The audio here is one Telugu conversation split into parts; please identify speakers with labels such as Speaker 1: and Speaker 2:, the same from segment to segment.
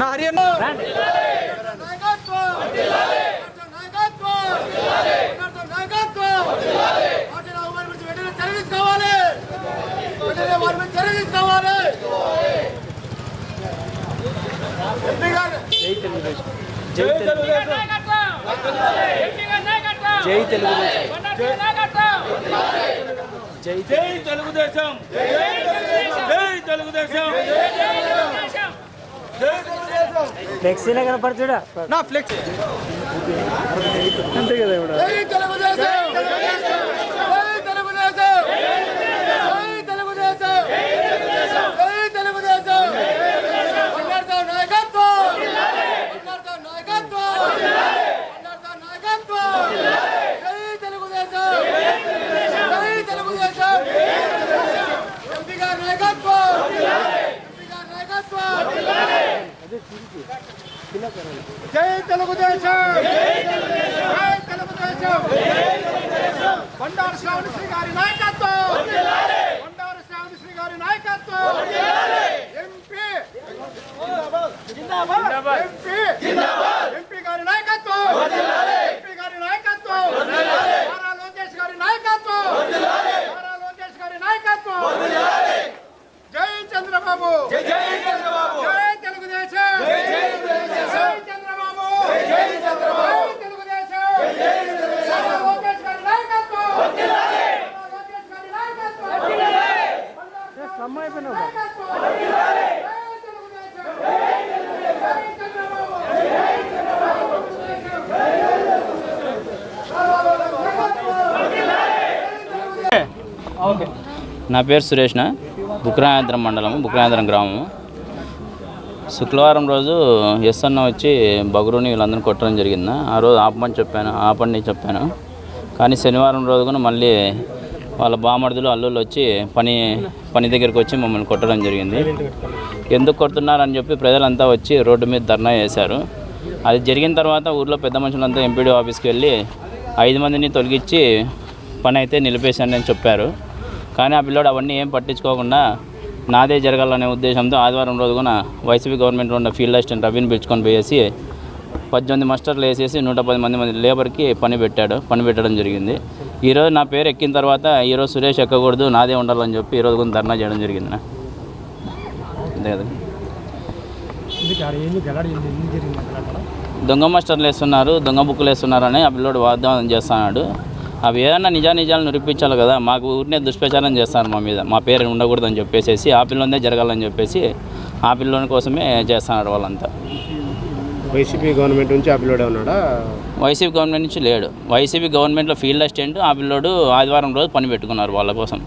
Speaker 1: నా
Speaker 2: హరియన్
Speaker 1: జై తెలుగుదేశం జై తెలుగుదేశం జై తెలుగుదేశం. జై
Speaker 3: తెలుగుదేశం. జై తెలుగుదేశం.
Speaker 4: ఫ్లెక్సీలో కనపడుతుడా?
Speaker 1: నా ఫ్లెక్స్. అంతే కదా ఇప్పుడు
Speaker 2: జై తెలుగుదేశం జై తెలుగుదేశం జై తెలుగుదేశం జై తెలుగుదేశం బంగారుతో నాయకత్వం బంగారుతో నాయకత్వం బంగారుతో నాయకత్వం జై తెలుగుదేశం జై తెలుగుదేశం ఎంపీ గారి నాయకత్వం ఎంపీ గారి నాయకత్వం జై తెలుగుదేశం! జై తెలుగుదేశం! బండారు శ్రావణ శ్రీ గారి నాయకత్వం! బండారు శ్రావణ శ్రీ గారి నాయకత్వం! ఎంపీ! ఎంపీ ఎంపీ గారి నాయకత్వం! ఎంపీ గారి నాయకత్వం! నారా లోకేష్ గారి నాయకత్వం! నారా లోకేష్ గారి నాయకత్వం! జై చంద్రబాబు! జై చంద్రబాబు జై తెలుగుదేశం జై తెలుగుదేశం జై చంద్రబాబు జై చంద్రబాబు జై తెలుగుదేశం జై తెలుగుదేశం నారా లోకేష్ గారి నాయకత్వం నారా లోకేష్ గారి నాయకత్వం నాయకత్వం జై తెలుగుదేశం జై తెలుగుదేశం జై చంద్రబాబు జై చంద్రబాబు
Speaker 5: నా పేరు సురేష్న. బుక్రాయంత్రం మండలం బుక్రాయంత్రం గ్రామం శుక్రవారం రోజు ఎస్ అన్న వచ్చి బగురుని వీళ్ళందరినీ కొట్టడం జరిగింది. ఆ రోజు ఆపమని చెప్పాను ఆపండి చెప్పాను. కానీ శనివారం రోజు కూడా మళ్ళీ వాళ్ళ బామర్దులు అల్లుళ్ళు వచ్చి పని పని దగ్గరికి వచ్చి మమ్మల్ని కొట్టడం జరిగింది. ఎందుకు కొడుతున్నారని చెప్పి ప్రజలంతా వచ్చి రోడ్డు మీద ధర్నా చేశారు. అది జరిగిన తర్వాత ఊర్లో పెద్ద మనుషులంతా ఎంపీడీ ఆఫీస్కి వెళ్ళి ఐదు మందిని తొలగించి పని అయితే నిలిపేశానని చెప్పారు. కానీ ఆ పిల్లోడు అవన్నీ ఏం పట్టించుకోకుండా నాదే జరగాలనే ఉద్దేశంతో ఆదివారం రోజు కూడా వైసీపీ గవర్నమెంట్లో ఉన్న ఫీల్డ్ అసిస్టెంట్ రవిని పిలుచుకొని పోయేసి పద్దెనిమిది మాస్టర్లు వేసేసి నూట పది మంది మంది లేబర్కి పని పెట్టాడు. పని పెట్టడం జరిగింది. ఈరోజు నా పేరు ఎక్కిన తర్వాత ఈరోజు సురేష్ ఎక్కకూడదు నాదే ఉండాలని చెప్పి ఈరోజు కూడా ధర్నా చేయడం జరిగింది. అంతే కదా. దొంగ మాస్టర్లు వేస్తున్నారు దొంగ బుక్కులు వేస్తున్నారు అని ఆ పిల్లోడు వాగ్దానం చేస్తున్నాడు. అవి ఏదన్నా నిజా నిజాలు నిరూపించాలి కదా మాకు ఊరినే దుష్ప్రచారం చేస్తాను మా మీద. మా పేరు ఉండకూడదని చెప్పేసి ఆ పిల్లోనే జరగాలని చెప్పేసి ఆ పిల్లోని కోసమే చేస్తున్నారు వాళ్ళంతా.
Speaker 6: వైసీపీ గవర్నమెంట్ నుంచి ఆ పిల్లోడే ఉన్నాడా
Speaker 5: వైసీపీ గవర్నమెంట్ నుంచి లేడు. వైసీపీ గవర్నమెంట్లో ఫీల్డ్ అసిస్టెంట్ ఆ పిల్లోడు ఆదివారం రోజు పని పెట్టుకున్నారు వాళ్ళ కోసం.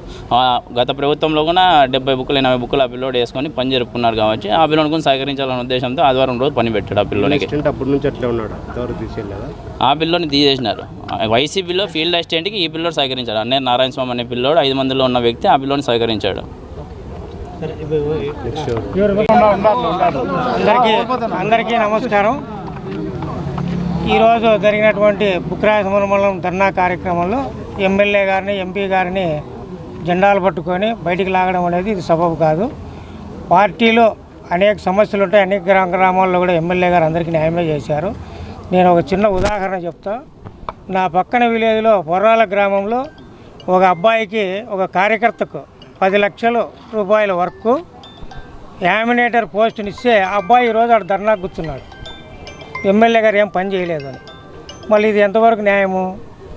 Speaker 5: గత ప్రభుత్వంలో కూడా డెబ్బై బుక్కులు ఎనభై బుక్కులు ఆ పిల్లోడు వేసుకొని పని జరుపుకున్నారు కాబట్టి ఆ పిల్లోని కూడా సహకరించాలనే ఉద్దేశంతో ఆదివారం రోజు పని పెట్టాడు ఆ పిల్లోనికి.
Speaker 6: అసిస్టెంట్ అప్పటి నుంచి అట్లే ఉన్నాడు? ఎవరు తీసుకెళ్ళలేదా
Speaker 5: ఆ పిల్లోని తీసేసినారు. వైసీపీలో ఫీల్డ్ అసిస్టెంట్కి ఈ పిల్లోడు సహకరించాడు. అన్నయ్య నారాయణ స్వామి అనే పిల్లోడు ఐదు మందిలో ఉన్న వ్యక్తి ఆ పిల్లోని సహకరించాడు.
Speaker 4: అందరికీ అందరికీ నమస్కారం. ఈరోజు జరిగినటువంటి బుక్రాయ మండలం ధర్నా కార్యక్రమంలో ఎమ్మెల్యే గారిని ఎంపీ గారిని జెండాలు పట్టుకొని బయటికి లాగడం అనేది ఇది సబబు కాదు. పార్టీలో అనేక సమస్యలు ఉంటాయి. అనేక గ్రామ గ్రామాల్లో కూడా ఎమ్మెల్యే గారు అందరికీ న్యాయమే చేశారు. నేను ఒక చిన్న ఉదాహరణ చెప్తా. నా పక్కన విలేజ్లో పొర్రాల గ్రామంలో ఒక అబ్బాయికి ఒక కార్యకర్తకు పది లక్షలు రూపాయల వరకు యామినేటర్ పోస్టుని ఇస్తే అబ్బాయి ఈరోజు ఆడ ధర్నా కూర్చున్నాడు. ఎమ్మెల్యే గారు ఏం పని చేయలేదు అని. మళ్ళీ ఇది ఎంతవరకు న్యాయము?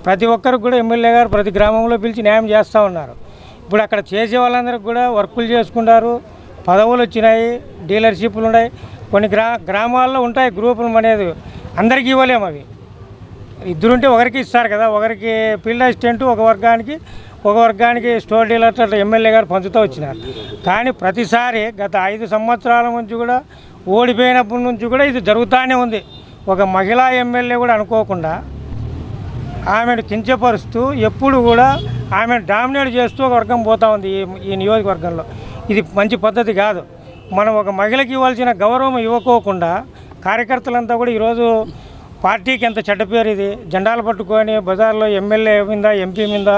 Speaker 4: ప్రతి ఒక్కరికి కూడా ఎమ్మెల్యే గారు ప్రతి గ్రామంలో పిలిచి న్యాయం చేస్తూ ఉన్నారు. ఇప్పుడు అక్కడ చేసే వాళ్ళందరికీ కూడా వర్కులు చేసుకుంటారు. పదవులు వచ్చినాయి డీలర్షిప్లు ఉన్నాయి. కొన్ని గ్రా గ్రామాల్లో ఉంటాయి గ్రూపులు అనేది అందరికీ ఇవ్వలేము అవి. ఇద్దరుంటే ఒకరికి ఇస్తారు కదా ఒకరికి ఫీల్డ్ అసిస్టెంట్ ఒక వర్గానికి ఒక వర్గానికి స్టోర్ డీలర్ అట్లా ఎమ్మెల్యే గారు పంచుతూ వచ్చినారు. కానీ ప్రతిసారి గత ఐదు సంవత్సరాల నుంచి కూడా ఓడిపోయినప్పటి నుంచి కూడా ఇది జరుగుతూనే ఉంది. ఒక మహిళా ఎమ్మెల్యే కూడా అనుకోకుండా ఆమెను కించపరుస్తూ ఎప్పుడు కూడా ఆమెను డామినేట్ చేస్తూ ఒక వర్గం పోతూ ఉంది ఈ ఈ నియోజకవర్గంలో. ఇది మంచి పద్ధతి కాదు. మనం ఒక మహిళకి ఇవ్వాల్సిన గౌరవం ఇవ్వకోకుండా కార్యకర్తలంతా కూడా ఈరోజు పార్టీకి ఎంత చెడ్డ పేరు ఇది? జెండాలు పట్టుకొని బజార్లో ఎమ్మెల్యే మీద ఎంపీ మీద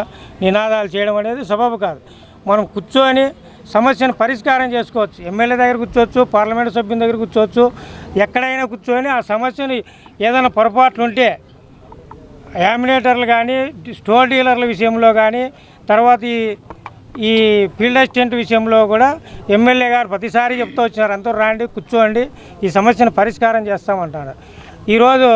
Speaker 4: నినాదాలు చేయడం అనేది సబబు కాదు. మనం కూర్చొని సమస్యను పరిష్కారం చేసుకోవచ్చు. ఎమ్మెల్యే దగ్గర కూర్చోవచ్చు పార్లమెంట్ సభ్యుని దగ్గర కూర్చోవచ్చు. ఎక్కడైనా కూర్చొని ఆ సమస్యని ఏదైనా పొరపాట్లు ఉంటే యామినేటర్లు కానీ స్టోర్ డీలర్ల విషయంలో కానీ తర్వాత ఈ ఈ ఫీల్డ్ అసిస్టెంట్ విషయంలో కూడా ఎమ్మెల్యే గారు ప్రతిసారి చెప్తూ వచ్చినారు. అందరూ రాండి కూర్చోండి ఈ సమస్యను పరిష్కారం చేస్తామంటారు. ఈరోజు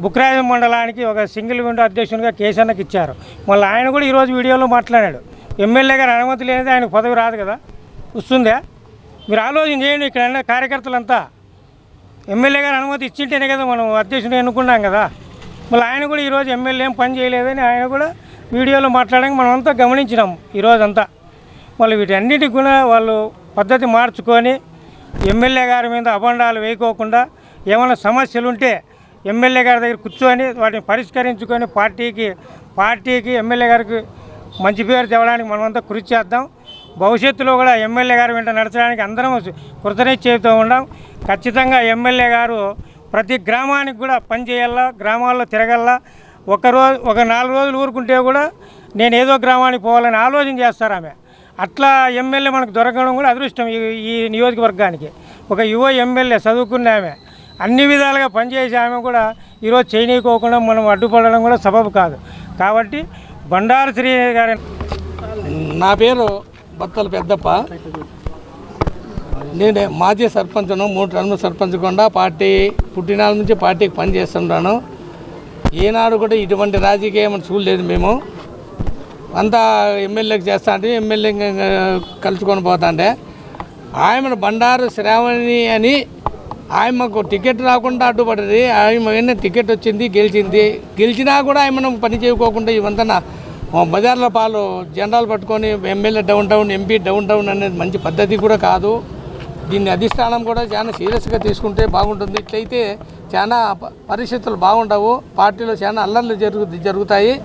Speaker 4: బుక్రాజం మండలానికి ఒక సింగిల్ విండో అధ్యక్షునిగా కేసన్నకి ఇచ్చారు. మళ్ళీ ఆయన కూడా ఈరోజు వీడియోలో మాట్లాడాడు. ఎమ్మెల్యే గారు అనుమతి లేనిది ఆయనకు పదవి రాదు కదా? వస్తుందా? మీరు ఆలోచన చేయండి ఇక్కడ కార్యకర్తలంతా. ఎమ్మెల్యే గారు అనుమతి ఇచ్చింటేనే కదా మనం అధ్యక్షుని ఎన్నుకున్నాం కదా? మళ్ళీ ఆయన కూడా ఈరోజు ఎమ్మెల్యే ఏం పని చేయలేదని ఆయన కూడా వీడియోలో మాట్లాడడానికి మనం అంతా గమనించినాం ఈరోజంతా. మళ్ళీ వీటన్నిటికి కూడా వాళ్ళు పద్ధతి మార్చుకొని ఎమ్మెల్యే గారి మీద అబండాలు వేయకోకుండా ఏమైనా సమస్యలు ఉంటే ఎమ్మెల్యే గారి దగ్గర కూర్చొని వాటిని పరిష్కరించుకొని పార్టీకి పార్టీకి ఎమ్మెల్యే గారికి మంచి పేరు తేవడానికి మనమంతా కృషి చేద్దాం. భవిష్యత్తులో కూడా ఎమ్మెల్యే గారు వెంట నడచడానికి అందరం కృతనిశ్చయితో ఉండాం. ఖచ్చితంగా ఎమ్మెల్యే గారు ప్రతి గ్రామానికి కూడా పనిచేయాలా గ్రామాల్లో తిరగల్లా. ఒక రోజు ఒక నాలుగు రోజులు ఊరుకుంటే కూడా నేను ఏదో గ్రామానికి పోవాలని ఆలోచన చేస్తారు ఆమె. అట్లా ఎమ్మెల్యే మనకు దొరకడం కూడా అదృష్టం ఈ ఈ నియోజకవర్గానికి. ఒక యువ ఎమ్మెల్యే చదువుకున్న ఆమె. అన్ని విధాలుగా పనిచేసే ఆమె కూడా ఈరోజు చేయనీయకోకుండా మనం అడ్డుపడడం కూడా సబబు కాదు. కాబట్టి బండారు శ్రీ గారి
Speaker 7: నా పేరు బత్తల పెద్దప్ప. నేను మాజీ సర్పంచ్ను మూడు టర్మ్ సర్పంచ్ కూడా పార్టీ పుట్టినాల నుంచి పార్టీకి పనిచేస్తుంటాను ఈనాడు కూడా ఇటువంటి రాజకీయం చూడలేదు మేము. అంతా ఎమ్మెల్యేకి చేస్తా అంటే ఎమ్మెల్యే కలుసుకొని పోతాంటే ఆయన బండారు శ్రావణి అని ఆయమ్మకు టికెట్ రాకుండా అడ్డుపడ్డది ఆయన టికెట్ వచ్చింది గెలిచింది. గెలిచినా కూడా ఆయన పని చేయకోకుండా ఇవంతన బజార్ల పాలు జెండాలు పట్టుకొని MLA down town MP down town అనేది మంచి పద్ధతి కూడా కాదు. దీన్ని అధిష్టానం కూడా చాలా సీరియస్గా తీసుకుంటే బాగుంటుంది. ఇట్లయితే చాలా ప- పరిస్థితులు బాగుండవు. పార్టీలో చాలా అల్లర్లు జరుగు జరుగుతాయి.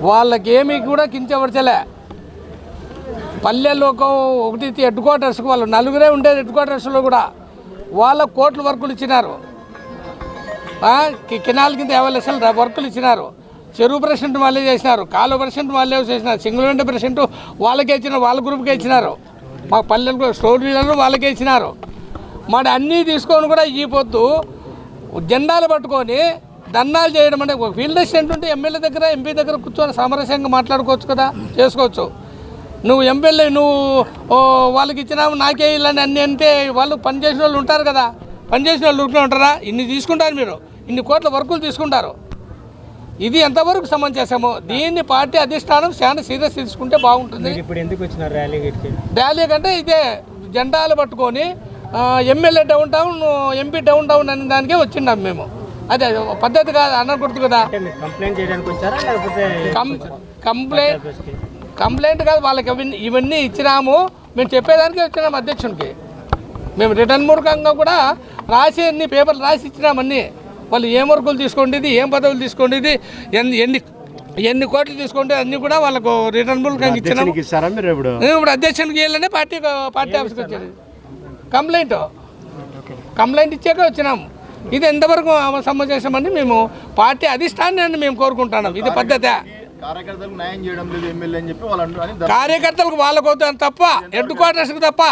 Speaker 7: వాళ్ళకి ఏమీ కూడా కించపరచలే. పల్లెల్లో ఒకటి హెడ్ క్వార్టర్స్కి వాళ్ళు నలుగురే ఉండేది హెడ్ క్వార్టర్స్లో కూడా వాళ్ళ కోట్ల వర్కులు ఇచ్చినారు. ఆ, కెనాల్ కింద యాభై లక్షల వర్కులు ఇచ్చినారు. చెరువు ప్రెసిడెంట్ వాళ్ళే చేసినారు కాలువ ప్రెసిడెంట్ వాళ్ళే చేసినారు సింగిల్ ప్రెసిడెంట్ వాళ్ళకే ఇచ్చినారు వాళ్ళ గ్రూప్కే ఇచ్చినారు. మా పల్లెలకు స్టోర్ డీలర్లు వాళ్ళకే ఇచ్చినారు. మరి అన్నీ తీసుకొని కూడా ఈ పొద్దు జెండాలు పట్టుకొని దండాలు చేయడం అంటే ఒక ఫీల్డ్ అసిస్టెంట్ ఉంటే ఎమ్మెల్యే దగ్గర ఎంపీ దగ్గర కూర్చొని సామరస్యంగా మాట్లాడుకోవచ్చు కదా చేసుకోవచ్చు. నువ్వు ఎమ్మెల్యే నువ్వు వాళ్ళకి ఇచ్చినావు నాకే ఇల్లని అన్నీ అంటే వాళ్ళు పనిచేసిన వాళ్ళు ఉంటారు కదా. పనిచేసిన వాళ్ళు ఊరికే ఉంటారా? ఇన్ని తీసుకుంటారు మీరు. ఇన్ని కోట్ల వర్కులు తీసుకుంటారు. ఇది ఎంతవరకు సమంజసమో? దీన్ని పార్టీ అధిష్టానం చాలా సీరియస్ తీసుకుంటే బాగుంటుంది.
Speaker 4: ఇప్పుడు ఎందుకు వచ్చినారు ర్యాలీ
Speaker 7: ర్యాలీ కంటే ఇదే జెండాలు పట్టుకొని MLA down town MP down town అనే దానికే వచ్చిండాం మేము. అదే పద్ధతి కాదు అనకూడదు కదా.
Speaker 4: కంప్లైంట్ చేయడానికి వచ్చారా?
Speaker 7: కంప్లైంట్ కంప్లైంట్ కాదు వాళ్ళకి ఇవన్నీ ఇవన్నీ ఇచ్చినాము. మేము చెప్పేదానికి వచ్చినాము అధ్యక్షునికి. మేము రిటర్న్ మూలకంగా కూడా రాసి అన్ని పేపర్లు రాసి ఇచ్చినామన్నీ వాళ్ళు ఏం వర్కులు తీసుకోండి ఏం పదవులు తీసుకోండి ఎన్ని ఎన్ని ఎన్ని కోట్లు తీసుకుంటే అన్ని కూడా వాళ్ళకు రిటర్న్ మూలకంగా ఇచ్చినాము.
Speaker 6: ఇప్పుడు?
Speaker 7: అధ్యక్షునికి వెళ్ళనే పార్టీ పార్టీ ఆఫీస్కి వచ్చేది. కంప్లైంట్. కంప్లైంట్ ఇచ్చాక వచ్చినాము ఇది ఎంతవరకు సమావేశమని మేము పార్టీ అధిష్టానాన్ని మేము కోరుకుంటున్నాం. ఇది పద్ధతి.
Speaker 8: కార్యకర్తలకు న్యాయం చేయడం లేదు ఎమ్మెల్యే అని చెప్పి వాళ్ళు
Speaker 7: కార్యకర్తలకు వాళ్ళకు అవుతాను తప్ప హెడ్ క్వార్టర్స్కి తప్ప.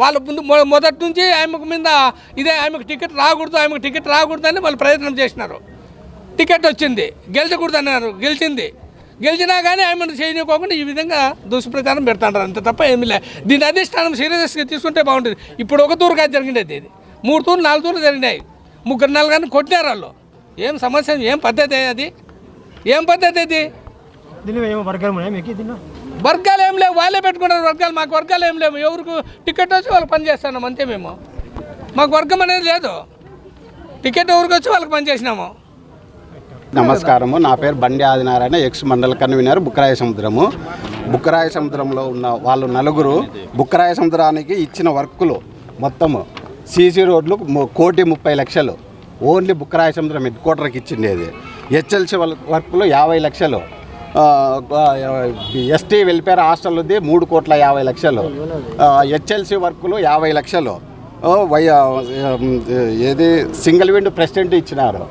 Speaker 7: వాళ్ళు ముందు మొదటి నుంచి ఆమెకు మీద ఇదే ఆమెకు టికెట్ రాకూడదు ఆమెకు టికెట్ రాకూడదు అని వాళ్ళు ప్రయత్నం చేసినారు. టికెట్ వచ్చింది గెలిచకూడదు అన్నారు గెలిచింది. గెలిచినా కానీ ఆమెను చేయనికోకుండా ఈ విధంగా దుష్ప్రచారం పెడతాంటారు అంతే తప్ప ఏమీ లే దీని అధిష్టానం సీరియస్గా తీసుకుంటే బాగుంటుంది. ఇప్పుడు ఒక తూరు కాదు జరిగినది ఇది. మూడు తూర్లు నాలుగు తూర్లు జరిగినాయి. ముగ్గురు నాలుగు కానీ కొట్టినారు వాళ్ళు. ఏం సమస్య ఏం పద్ధతి అది? ఏం పద్ధతి అది?
Speaker 4: వర్గాలు
Speaker 7: ఏం లేవు వాళ్ళే పెట్టుకుంటారు వర్గాలు. మాకు వర్గాలు ఏం లేవు. ఎవరికి టికెట్ వచ్చి వాళ్ళు పని చేస్తున్నాం అంతే మేము. మాకు వర్గం అనేది లేదు. టికెట్ ఎవరికి వచ్చి వాళ్ళకి పని చేసినాము.
Speaker 9: నమస్కారము. నా పేరు బండి ఆదినారాయణ ఎక్స్ మండల కన్వీనర్ బుక్కరాయ సముద్రము. బుక్కరాయ సముద్రంలో ఉన్న వాళ్ళు నలుగురు బుక్కరాయ సముద్రానికి ఇచ్చిన వర్కులు మొత్తము సీసీ రోడ్లు కోటి ముప్పై లక్షలు. ఓన్లీ బుక్కరాయ సముద్రం హెడ్ క్వార్టర్కి ఇచ్చిండేది. హెచ్ఎల్సి వర్కులు యాభై లక్షలు. ఎస్టీ వెల్ఫేర్ హాస్టల్ ఉంది మూడు కోట్ల యాభై లక్షలు. హెచ్ఎల్సి వర్కులు యాభై లక్షలు. వై ఏది సింగిల్ విండో ప్రెసిడెంట్ ఇచ్చినారు.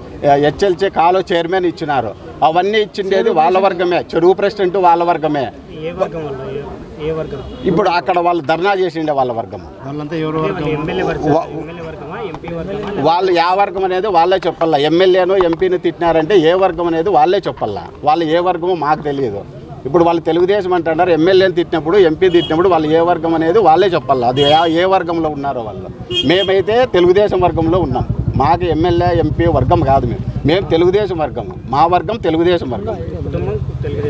Speaker 9: హెచ్ఎల్సి కాలో చైర్మన్ ఇచ్చినారు. అవన్నీ ఇచ్చిండేది వాళ్ళ వర్గమే చెరువు ప్రెసిడెంట్ వాళ్ళ వర్గమే.
Speaker 4: ఏ వర్గం వాళ్ళు? ఏ వర్గం?
Speaker 9: ఇప్పుడు అక్కడ వాళ్ళు ధర్నా చేసిండే వాళ్ళ వర్గం. వాళ్ళు ఏ వర్గం అనేది వాళ్ళే చెప్పాల ఎమ్మెల్యేను ఎంపీని తిట్టినారంటే ఏ వర్గం అనేది వాళ్ళే చెప్పాల వాళ్ళు ఏ వర్గమో మాకు తెలియదు. ఇప్పుడు వాళ్ళు తెలుగుదేశం అంటున్నారు ఎమ్మెల్యేని తిట్టినప్పుడు ఎంపీ తిట్టినప్పుడు వాళ్ళు ఏ వర్గం అనేది వాళ్ళే చెప్పాలి అది ఏ- వర్గంలో ఉన్నారో వాళ్ళు. మేమైతే తెలుగుదేశం వర్గంలో ఉన్నాం. మాకు ఎమ్మెల్యే ఎంపీ వర్గం కాదు మేము. మేము తెలుగుదేశం వర్గం. మా వర్గం తెలుగుదేశం వర్గం.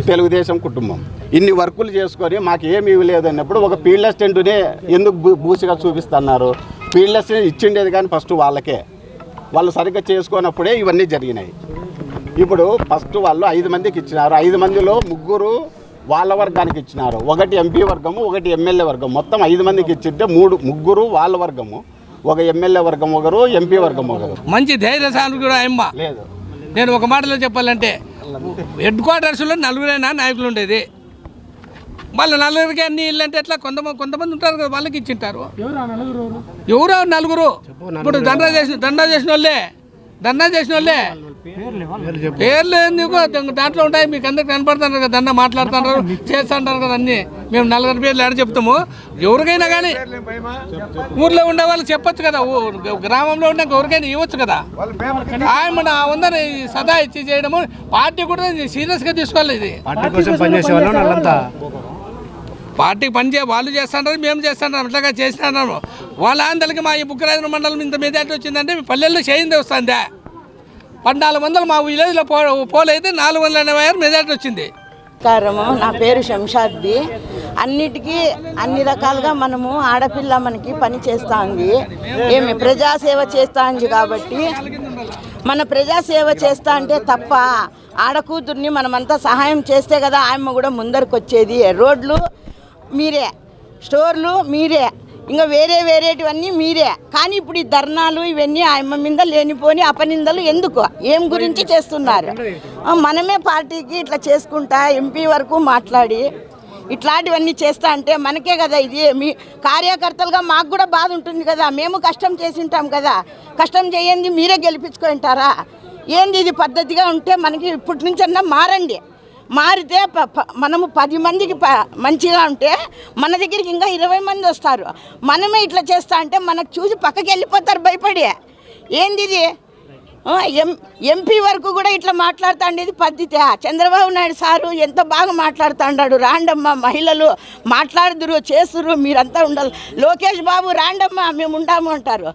Speaker 4: తెలుగుదేశం.
Speaker 9: కుటుంబం. ఇన్ని వర్కులు చేసుకొని మాకు ఏమి ఇవ్వలేదు అన్నప్పుడు ఒక ఫీల్డ్ అసిస్టెంట్నే ఎందుకు బూసిగా చూపిస్తున్నారు? ఫీల్డ్ అసిస్టెంట్ ఇచ్చిండేది కానీ ఫస్ట్ వాళ్ళకే. వాళ్ళు సరిగ్గా చేసుకున్నప్పుడే ఇవన్నీ జరిగినాయి. ఇప్పుడు ఫస్ట్ వాళ్ళు ఐదు మందికి ఇచ్చినారు. ఐదు మందిలో ముగ్గురు వాళ్ళ వర్గానికి ఇచ్చినారు. ఒకటి ఎంపీ వర్గము ఒకటి ఎమ్మెల్యే వర్గం. మొత్తం ఐదు మందికి ఇచ్చింటే మూడు ముగ్గురు వాళ్ళ వర్గము ఒక ఎమ్మెల్యే వర్గం ఒకరు ఎంపీ వర్గం ఒకరు.
Speaker 7: మంచి ధైర్యశాలి కూడా అమ్మ
Speaker 9: లేదు.
Speaker 7: నేను ఒక మాటలో చెప్పాలంటే హెడ్ క్వార్టర్స్లో నలుగురైనా నాయకులు ఉండేది వాళ్ళ నలుగురికి అన్ని ఇల్లు అంటే ఎట్లా? కొంతమంది కొంతమంది ఉంటారు కదా వాళ్ళకి ఇచ్చింటారు. ఎవరు ఆ నలుగురు? ఇప్పుడు దండా చేసిన దండా చేసిన వాళ్ళే. దండా చేసిన వాళ్ళే. పేర్లు ఎందుకు? దాంట్లో ఉంటాయి. మీకు అందరికి కనపడుతున్నారు కదా దండ మాట్లాడుతున్నారు చేస్తుంటారు కదా అన్ని. మేము నలుగురు పేర్లు ఎడ చెప్తాము. ఎవరికైనా కానీ ఊర్లో ఉండే వాళ్ళు చెప్పొచ్చు కదా. గ్రామంలో ఉండే ఎవరికైనా ఇవ్వచ్చు కదా. ఆయన ఆ ఉందని సదా ఇచ్చి చేయడము? పార్టీ కూడా సీరియస్గా తీసుకోవాలి ఇది. పార్టీకి పనిచే వాళ్ళు చేస్తున్నారు మేము చేస్తున్నాం అట్లాగా చేసినాము వాళ్ళ ఆందోళనకి మా ఈ బుక్కరాజన మండలం ఇంత మెజార్టీ వచ్చిందంటే మీ పల్లెల్లో చేయింది వస్తుందా. పద్నాలుగు వందలు మా విలేజ్లో పో పోలైతే నాలుగు వందల ఎనభై ఆరు మెజార్టీ వచ్చింది.
Speaker 10: నమస్కారము నా పేరు శంషాద్ది. అన్నిటికీ అన్ని రకాలుగా మనము ఆడపిల్ల మనకి పని చేస్తా ఉంది ఏమి ప్రజాసేవ చేస్తా ఉంది కాబట్టి మన ప్రజాసేవ చేస్తా అంటే తప్ప ఆడకూతుర్ని మనమంతా సహాయం చేస్తే కదా ఆయమ్మ కూడా ముందరకు వచ్చేది రోడ్లు మీరే. స్టోర్లు మీరే. ఇంకా వేరే వేరేటివన్నీ మీరే. కానీ ఇప్పుడు ఈ ధర్నాలు ఇవన్నీ ఆయమ్మ మీద లేనిపోని అపనిందలు ఎందుకు? ఏం గురించి చేస్తున్నారు? మనమే పార్టీకి ఇట్లా చేసుకుంటా ఎంపీ వరకు మాట్లాడి ఇట్లాంటివన్నీ చేస్తా అంటే మనకే కదా ఇది. మీ కార్యకర్తలుగా మాకు కూడా బాధ ఉంటుంది కదా. మేము కష్టం చేసి ఉంటాం కదా. కష్టం చేయండి మీరే గెలిపించుకుంటారా ఏంది ఇది పద్ధతిగా ఉంటే మనకి ఇప్పటి నుంచన్నా మారండి. మారితే ప- ప- మనము పది మందికి ప మంచిగా ఉంటే మన దగ్గరికి ఇంకా ఇరవై మంది వస్తారు. మనమే ఇట్లా చేస్తా అంటే మనకు చూసి పక్కకి వెళ్ళిపోతారు భయపడి. ఏంది ఇది? ఎం ఎంపీ వరకు కూడా ఇట్లా మాట్లాడుతాండేది పద్ధతి. చంద్రబాబు నాయుడు సారు ఎంత బాగా మాట్లాడుతాండాడు రాండమ్మ మహిళలు మాట్లాడుదురు చేస్తురు మీరంతా ఉండాలి. లోకేష్ బాబు రాండమ్మ మేము ఉంటాము అంటారు.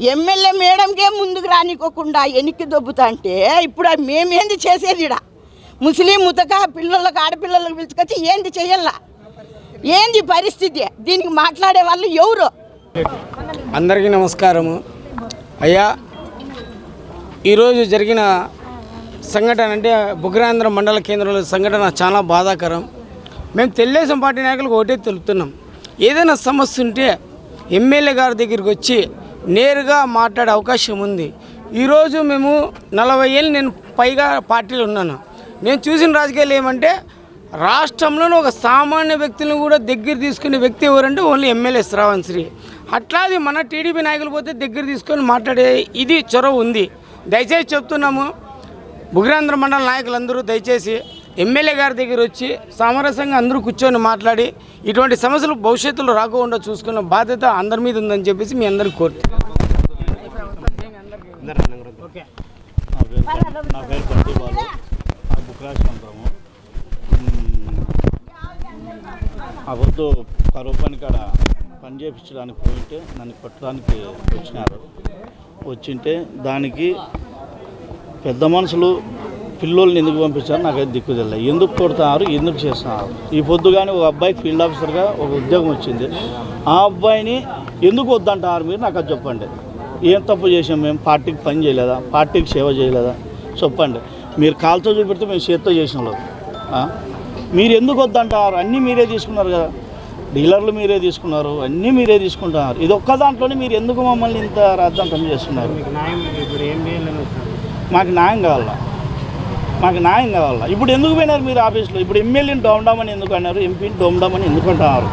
Speaker 10: ఎమ్మెల్యే మేడంకే ముందుకు రానికోకుండా వెనక్కి దొబ్బుతా అంటే ఇప్పుడు మేమేంది చేసేది ఇడా ముస్లిం ముతక పిల్లలకు ఆడపిల్లలకు పిలుచుకొచ్చి ఏంది చేయాలా ఏంది పరిస్థితి? దీనికి మాట్లాడే వాళ్ళు ఎవరు?
Speaker 2: అందరికీ నమస్కారము. అయ్యా ఈరోజు జరిగిన సంఘటన అంటే బుగ్రాంధ్ర మండల కేంద్రంలో సంఘటన చాలా బాధాకరం. మేము తెలుగుదేశం పార్టీ నాయకులకు ఒకటే తెలుపుతున్నాం. ఏదైనా సమస్య ఉంటే ఎమ్మెల్యే గారి దగ్గరికి వచ్చి నేరుగా మాట్లాడే అవకాశం ఉంది. ఈరోజు మేము నలభై ఏళ్ళు నేను పైగా పార్టీలో ఉన్నాను. నేను చూసిన రాజకీయాలు ఏమంటే రాష్ట్రంలోనే ఒక సామాన్య వ్యక్తులను కూడా దగ్గర తీసుకునే వ్యక్తి ఎవరంటే ఓన్లీ ఎమ్మెల్యే శ్రావణ్ శ్రీ. అట్లాది మన టీడీపీ నాయకులు పోతే దగ్గర తీసుకొని మాట్లాడే ఇది చొరవ ఉంది. దయచేసి చెప్తున్నాము బుగ్రాంధ్ర మండల నాయకులందరూ దయచేసి ఎమ్మెల్యే గారి దగ్గర వచ్చి సామరస్యంగా అందరూ కూర్చొని మాట్లాడి ఇటువంటి సమస్యలు భవిష్యత్తులో రాకుండా చూసుకున్న బాధ్యత అందరి మీద ఉందని చెప్పేసి మీ అందరికి కోరుతున్నాను
Speaker 11: నా పేరు బండి బాలు ఆ వద్దు కరువు పని కాడ పని చేయించడానికి పోయింటే నన్ను కొట్టడానికి వచ్చినారు. వచ్చింటే దానికి పెద్ద మనుషులు పిల్లోళ్ళని ఎందుకు పంపించారు నాకైతే దిక్కు తెలియదు. ఎందుకు కొడుతున్నారు ఎందుకు చేస్తున్నారు? ఈ పొద్దుగానే ఒక అబ్బాయికి ఫీల్డ్ ఆఫీసర్గా ఒక ఉద్యోగం వచ్చింది. ఆ అబ్బాయిని ఎందుకు వద్దంటారు మీరు నాకు అది చెప్పండి. ఏం తప్పు చేసాం మేము? పార్టీకి పని చేయలేదా? పార్టీకి సేవ చేయలేదా? చెప్పండి. మీరు కాలుతో చూపెడితే మేము చేత్తో చేసిన? మీరు ఎందుకు వద్దంటారు? అన్నీ మీరే తీసుకున్నారు కదా. డీలర్లు మీరే తీసుకున్నారు అన్నీ మీరే తీసుకుంటున్నారు. ఇది ఒక్క దాంట్లోనే మీరు ఎందుకు మమ్మల్ని ఇంత రాద్దాంతం చేస్తున్నారు? మాకు న్యాయం కావాలా? మాకు న్యాయం కావాలా? ఇప్పుడు ఎందుకు పోయినారు మీరు ఆఫీస్లో? ఇప్పుడు ఎమ్మెల్యేని డోమ్డామని ఎందుకు అన్నారు? ఎంపీని డోమ్డామని ఎందుకు అంటున్నారు?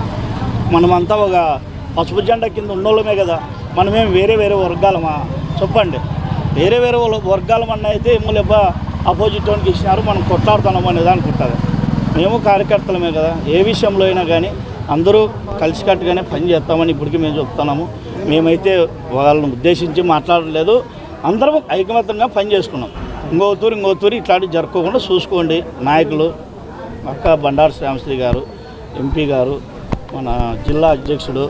Speaker 11: మనమంతా ఒక పసుపు జెండా కింద ఉన్నోళ్ళమే కదా. మనమేం వేరే వేరే వర్గాలమా? చెప్పండి. వేరే వేరే వర్గాలమన్న అయితే ఎమ్మెల్యే అపోజిట్ వానికి ఇచ్చినారు మనం కొట్లాడుతున్నాం అనేది అనుకుంటుంది మేము కార్యకర్తలమే కదా ఏ విషయంలో అయినా కానీ అందరూ కలిసికట్టుగానే పని చేస్తామని ఇప్పటికీ మేము చెప్తున్నాము. మేమైతే వాళ్ళని ఉద్దేశించి మాట్లాడలేదు అందరం ఐకమత్యంగా పని చేసుకున్నాం. ఇంకో తూరు ఇంకో తూరు ఇట్లాంటివి జరుపుకోకుండా చూసుకోండి. నాయకులు అక్క బండారు శ్యామశ్రీ గారు ఎంపీ గారు మన జిల్లా అధ్యక్షుడు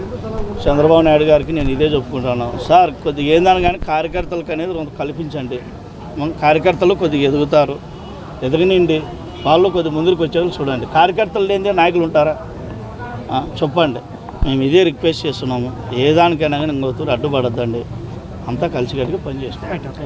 Speaker 11: చంద్రబాబు నాయుడు గారికి నేను ఇదే చెప్పుకుంటాను సార్ కొద్దిగా ఏందని కానీ కార్యకర్తలకు అనేది కొంత కల్పించండి. కార్యకర్తలు కొద్దిగా ఎదుగుతారు. ఎదగనండి వాళ్ళు కొద్దిగా ముందుకు వచ్చేవాళ్ళు చూడండి. కార్యకర్తలు లేనిదే నాయకులు ఉంటారా? చెప్పండి. మేము ఇదే రిక్వెస్ట్ చేస్తున్నాము. ఏ దానికైనా కానీ ఇంకొకరు అడ్డుపడద్దండి. అంతా కలిసికట్టుగా పని చేసుకుంటాం